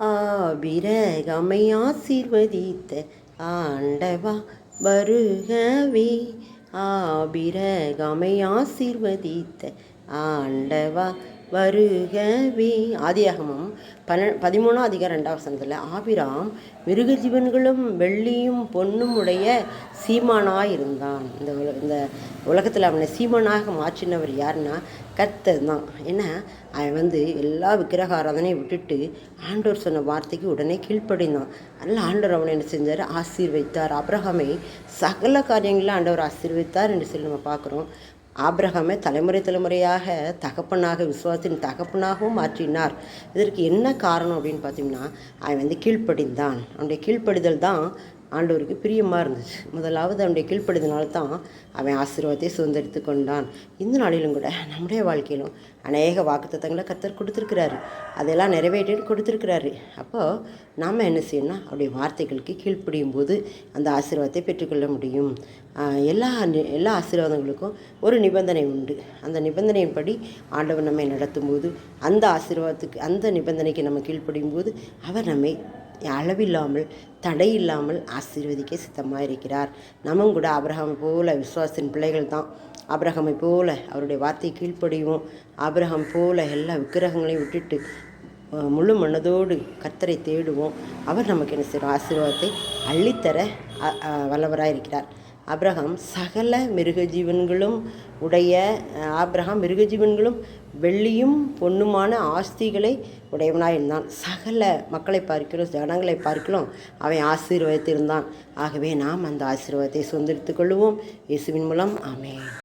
ஆபிரகமை ஆசீர்வதித்த ஆண்டவா வருகவே. ஆபிரகமை ஆசீர்வதித்த ஆண்டவா வருகவி. ஆதியாகமம் பன பதிமூணாம் அதிகாரம் ரெண்டாம் வசனத்தில் ஆபிராம் மிருக ஜீவன்களும் வெள்ளியும் பொண்ணும் உடைய சீமானாக இருந்தான் இந்த உல இந்த உலகத்தில் அவனை சீமானாக மாற்றினவர் யாருன்னா கர்த்தர் தான். ஏன்னா அவன் வந்து எல்லா விக்கிரக ஆராதனையும் விட்டுட்டு ஆண்டவர் சொன்ன வார்த்தைக்கு உடனே கீழ்ப்படிந்தான். அதனால் ஆண்டவர் அவனை என்ன செஞ்சார்? ஆசீர்வைத்தார். அப்ரஹாமை சகல காரியங்களிலும் ஆண்டவர் ஆசீர்வைத்தார் என்று சொல்லி நம்ம பார்க்குறோம். ஆப்ரஹாமை தலைமுறை தலைமுறையாக தகப்பனாக விசுவாசத்தின் தகப்பனாகவும் மாற்றினார். இதற்கு என்ன காரணம் அப்படின்னு பார்த்தீங்கன்னா அவன் வந்து கீழ்ப்படிந்தான். அவனுடைய கீழ்ப்படிதல் தான் ஆண்டவருக்கு பிரியமாக இருந்துச்சு. முதலாவது அவனுடைய கீழ்ப்படுதினால தான் அவன் ஆசீர்வாதத்தை சுதந்திரித்து கொண்டான். இந்த நாளிலும் கூட நம்முடைய வாழ்க்கையிலும் அநேக வாக்குத்தத்தங்களை கத்தர் கொடுத்துருக்கிறாரு. அதெல்லாம் நிறைவேற்றி கொடுத்துருக்கிறாரு. அப்போது நாம் என்ன செய்யணும்னா அவருடைய வார்த்தைகளுக்கு கீழ்ப்படியும் போது அந்த ஆசீர்வாதத்தை பெற்றுக்கொள்ள முடியும். எல்லா எல்லா ஆசீர்வாதங்களுக்கும் ஒரு நிபந்தனை உண்டு. அந்த நிபந்தனையின்படி ஆண்டவர் நம்மை நடத்தும் போது அந்த ஆசீர்வாதத்துக்கு அந்த நிபந்தனைக்கு நம்ம கீழ்ப்படியும் போது அவர் நம்மை அளவில்லாமல் தடை இல்லாமல் ஆசீர்வதிக்க சித்தமாக இருக்கிறார். நம்ம கூட அப்ரஹாமை போல விசுவாசின் பிள்ளைகள் தான். அப்ரஹாமை போல அவருடைய வார்த்தையை கீழ்ப்படியும் அப்ரஹாம் போல எல்லா விக்கிரகங்களையும் விட்டுட்டு முழு மனதோடு கத்தரை தேடுவோம். அவர் நமக்கு என்ன செய்கிறோம் ஆசீர்வாதத்தை அள்ளித்தர வல்லவராக இருக்கிறார் அப்ரஹாம் சகல மிருக ஜீவன்களும் உடைய ஆப்ரஹாம் மிருக ஜீவன்களும் வெள்ளியும் பொண்ணுமான ஆஸ்திகளை உடையவனாக இருந்தான். சகல மக்களை பார்க்கிறோம் ஜனங்களை பார்க்கிறோம். அவன் ஆசீர்வதித்திருந்தான். ஆகவே நாம் அந்த ஆசீர்வாதத்தை சுதந்திரித்துக் கொள்வோம் இயேசுவின் மூலம் ஆமே